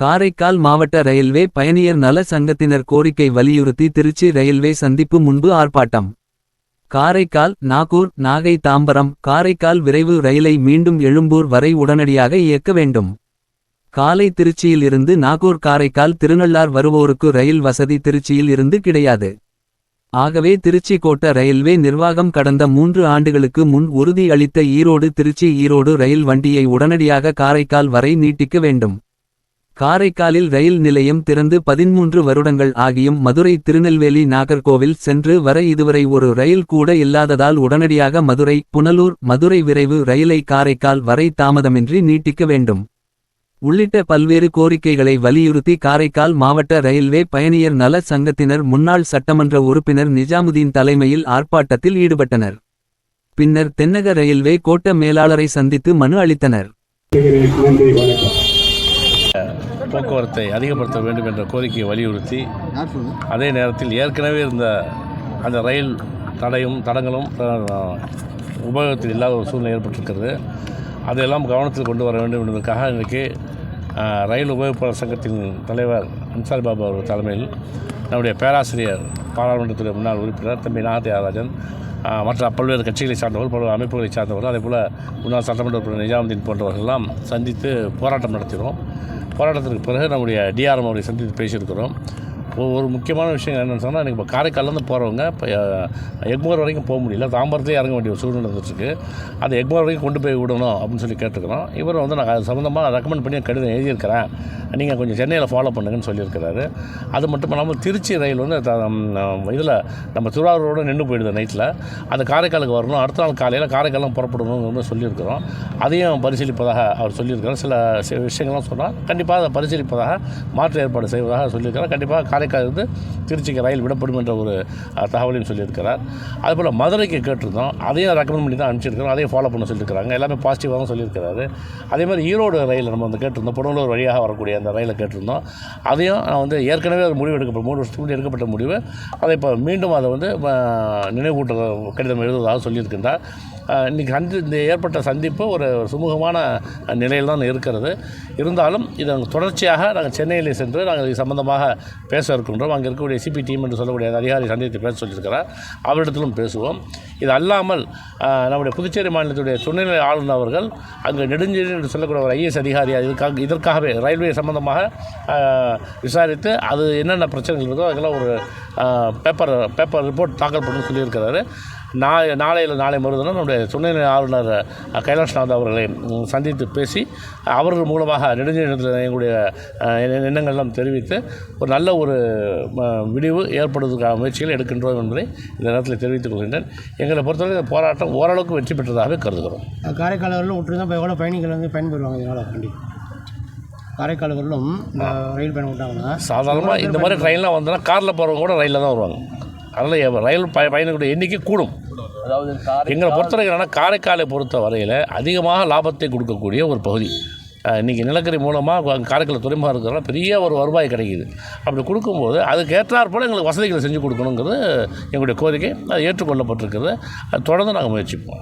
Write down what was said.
காரைக்கால் மாவட்ட ரயில்வே பயணியர் நல சங்கத்தினர் கோரிக்கை வலியுறுத்தி திருச்சி ரயில்வே சந்திப்பு முன்பு ஆர்ப்பாட்டம். காரைக்கால் நாகூர் நாகை தாம்பரம் காரைக்கால் விரைவு ரயிலை மீண்டும் எழும்பூர் வரை உடனடியாக இயக்க வேண்டும். காலை திருச்சியில் இருந்து நாகூர் காரைக்கால் திருநள்ளார் வருவோருக்கு ரயில் வசதி திருச்சியில் இருந்து கிடையாது. ஆகவே திருச்சி கோட்ட ரயில்வே நிர்வாகம் கடந்த மூன்று ஆண்டுகளுக்கு முன் உறுதி அளித்த ஈரோடு திருச்சி ஈரோடு ரயில் வண்டியை உடனடியாக காரைக்கால் வரை நீட்டிக்க வேண்டும். காரைக்காலில் ரயில் நிலையம் திறந்து பதின்மூன்று வருடங்கள் ஆகியும் மதுரை திருநெல்வேலி நாகர்கோவில் சென்று வர இதுவரை ஒரு ரயில் கூட இல்லாததால் உடனடியாக மதுரை புனலூர் மதுரை விரைவு ரயிலை காரைக்கால் வரை தாமதமின்றி நீட்டிக்க வேண்டும். உள்ளிட்ட பல்வேறு கோரிக்கைகளை வலியுறுத்தி காரைக்கால் மாவட்ட ரயில்வே பயணியர் நல சங்கத்தினர் முன்னாள் சட்டமன்ற உறுப்பினர் நிஜாமுதீன் தலைமையில் ஆர்ப்பாட்டத்தில் ஈடுபட்டனர். பின்னர் தென்னக ரயில்வே கோட்ட மேலாளரை சந்தித்து மனு அளித்தனர். நன்றி வணக்கம். போக்குவரத்தை அதிகப்படுத்த வேண்டும் என்ற கோரிக்கையை வலியுறுத்தி அதே நேரத்தில் ஏற்கனவே இருந்த அந்த ரயில் தடையும் தடங்களும் உபயோகத்தில் இல்லாத ஒரு சூழ்நிலை ஏற்பட்டிருக்கிறது. அதையெல்லாம் கவனத்தில் கொண்டு வர வேண்டும் என்பதற்காக இன்றைக்கு ரயில் உபயோகப்பாளர் சங்கத்தின் தலைவர் அன்சாரி பாபு அவர்கள் தலைமையில் நம்முடைய பேராசிரியர் பாராளுமன்றத்துறை முன்னாள் உறுப்பினர் தம்பி நாகத்தி ஆராஜன் அஹ், மற்ற பல்வேறு கட்சிகளை சார்ந்தவர்கள் பல்வேறு அமைப்புகளை சார்ந்தவர்கள் அதேபோல் முன்னாள் சட்டமன்ற உறுப்பினர் நிஜாமுதீன் போன்றவர்களெல்லாம் சந்தித்து போராட்டம் நடத்தினோம். போராட்டத்திற்கு பிறகு நம்முடைய டிஆர்எம் அவரை சந்தித்து பேசியிருக்கிறோம். ஒரு முக்கியமான விஷயம் என்னென்னு சொன்னால் எனக்கு இப்போ காரைக்கால்லேருந்து போகிறவங்க இப்போ எக்மோர் வரைக்கும் போக முடியல. தாம்பரத்துலேயே இறங்க வேண்டிய ஒரு சூழ்நிலை வந்துட்டுருக்கு அது எக்மோர் வரைக்கும் கொண்டு போய் விடணும் அப்படின்னு சொல்லி கேட்டுக்கிறோம் இவர் வந்து நான் அது சம்மந்தமாக ரெக்கமெண்ட் பண்ணி கடிதம் எழுதியிருக்கிறேன். நீங்கள் கொஞ்சம் சென்னையில் ஃபாலோ பண்ணுங்கன்னு சொல்லியிருக்கிறாரு. அது மட்டும் இல்லாமல் திருச்சி ரயில் வந்து இதில் நம்ம திருவாரூரோடு நின்று போயிடுது நைட்டில் அந்த காரைக்காலுக்கு வரணும். அடுத்த நாள் காலையில் காரைக்காலம் புறப்படணும்னு வந்து சொல்லியிருக்கிறோம். அதையும் பரிசீலிப்பதாக அவர் சொல்லியிருக்கிறார். சில விஷயங்கள்லாம் சொன்னால் கண்டிப்பாக அதை பரிசீலிப்பதாக மாற்று ஏற்பாடு செய்வதாக சொல்லியிருக்கிறார். கண்டிப்பாக காரை இருந்து திருச்சிக்கு ரயில் விடப்படும் என்ற ஒரு தகவலையும் சொல்லியிருக்கிறார். அதுபோல் மதுரைக்கு கேட்டிருந்தோம். அதையும் ரெக்கமெண்ட் பண்ணி தான் அனுப்பிச்சிருக்கிறோம். அதையும் ஃபாலோ பண்ண சொல்லியிருக்கிறாங்க. எல்லாமே பாசிட்டிவாக தான் சொல்லியிருக்கிறாரு. அதே மாதிரி ஈரோடு ரயில் நம்ம வந்து கேட்டிருந்தோம். புடலூர் வழியாக வரக்கூடிய அந்த ரயிலை கேட்டிருந்தோம். அதையும் நான் வந்து ஏற்கனவே ஒரு முடிவு எடுக்கப்பட்ட மூணு வருஷத்துக்கு எடுக்கப்பட்ட முடிவு. அதை இப்போ மீண்டும் அதை வந்து நினைவூட்ட கடிதம் எழுதுவதாக சொல்லியிருக்கின்றார். இன்றைக்கி இன்னைக்கு சந்தி இந்த ஏற்பட்ட சந்திப்பு ஒரு சுமூகமான நிலையில் தான் இருக்கிறது. இருந்தாலும் இதை தொடர்ச்சியாக நாங்கள் சென்னையில் சென்று நாங்கள் இது சம்மந்தமாக பேச இருக்கின்றோம். அங்கே இருக்கக்கூடிய சிபி டீம் என்று சொல்லக்கூடிய அதிகாரி சந்தித்து பேச சொல்லியிருக்கிறார். அவரிடத்திலும் பேசுவோம். இது அல்லாமல் நம்முடைய புதுச்சேரி மாநிலத்துடைய துணைநிலை ஆளுநர் அவர்கள் அங்கே நெடுஞ்செழி என்று சொல்லக்கூடிய ஒரு ஐஏஎஸ் அதிகாரி இதற்காக இதற்காகவே ரயில்வே சம்பந்தமாக விசாரித்து அது என்னென்ன பிரச்சனைகள் இருக்கோ அதெல்லாம் ஒரு பேப்பர் பேப்பர் ரிப்போர்ட் தாக்கல் பண்ணி சொல்லியிருக்கிறாரு. நாளை நாளையில் நாளை மறுதினம் நம்முடைய துணைநிலை ஆளுநர் கைலாஷ்நாத் அவர்களை சந்தித்து பேசி அவர்கள் மூலமாக நெடுஞ்செழியத்தில் எங்களுடைய எண்ணங்கள்லாம் தெரிவித்து ஒரு நல்ல ஒரு விடிவு ஏற்படுவதற்கான முயற்சிகள் எடுக்கின்றோம் என்பதை இந்த நேரத்தில் தெரிவித்துக் கொள்கின்றேன். எங்களை பொறுத்தவரை இந்த போராட்டம் ஓரளவுக்கு வெற்றி பெற்றதாகவே கருதுகிறோம். காரைக்கால் வரலும் விட்டுருந்தா இப்போ எவ்வளோ பயணிகள் வந்து பயன்பெறுவாங்க இதனால் கண்டிப்பாக காரைக்கால் வரலும் இந்த ரயில் பயணம் விட்டாங்கன்னா சாதாரணமாக இந்த மாதிரி ட்ரெயின்லாம் வந்தோன்னா காரில் போகிறவங்க கூட ரயிலில் தான் வருவாங்க. அதனால் ரயில் பய பயணிகளுடைய எண்ணிக்கை கூடும். எங்களை பொறுத்தவரைக்கும் என்னன்னா காரைக்காலை பொறுத்த வரையில் அதிகமாக லாபத்தை கொடுக்கக்கூடிய ஒரு பகுதி. இன்றைக்கி நிலக்கரி மூலமாக காரைக்கால் துறைமுகம் இருக்கிறனால பெரிய ஒரு வருவாய் கிடைக்குது. அப்படி கொடுக்கும்போது அதுக்கேற்றாற் போல் எங்களுக்கு வசதிகளை செஞ்சு கொடுக்கணுங்கிறது எங்களுடைய கோரிக்கை. அது ஏற்றுக்கொள்ளப்பட்டிருக்கிறது. அது தொடர்ந்து நாங்கள் முயற்சிப்போம்.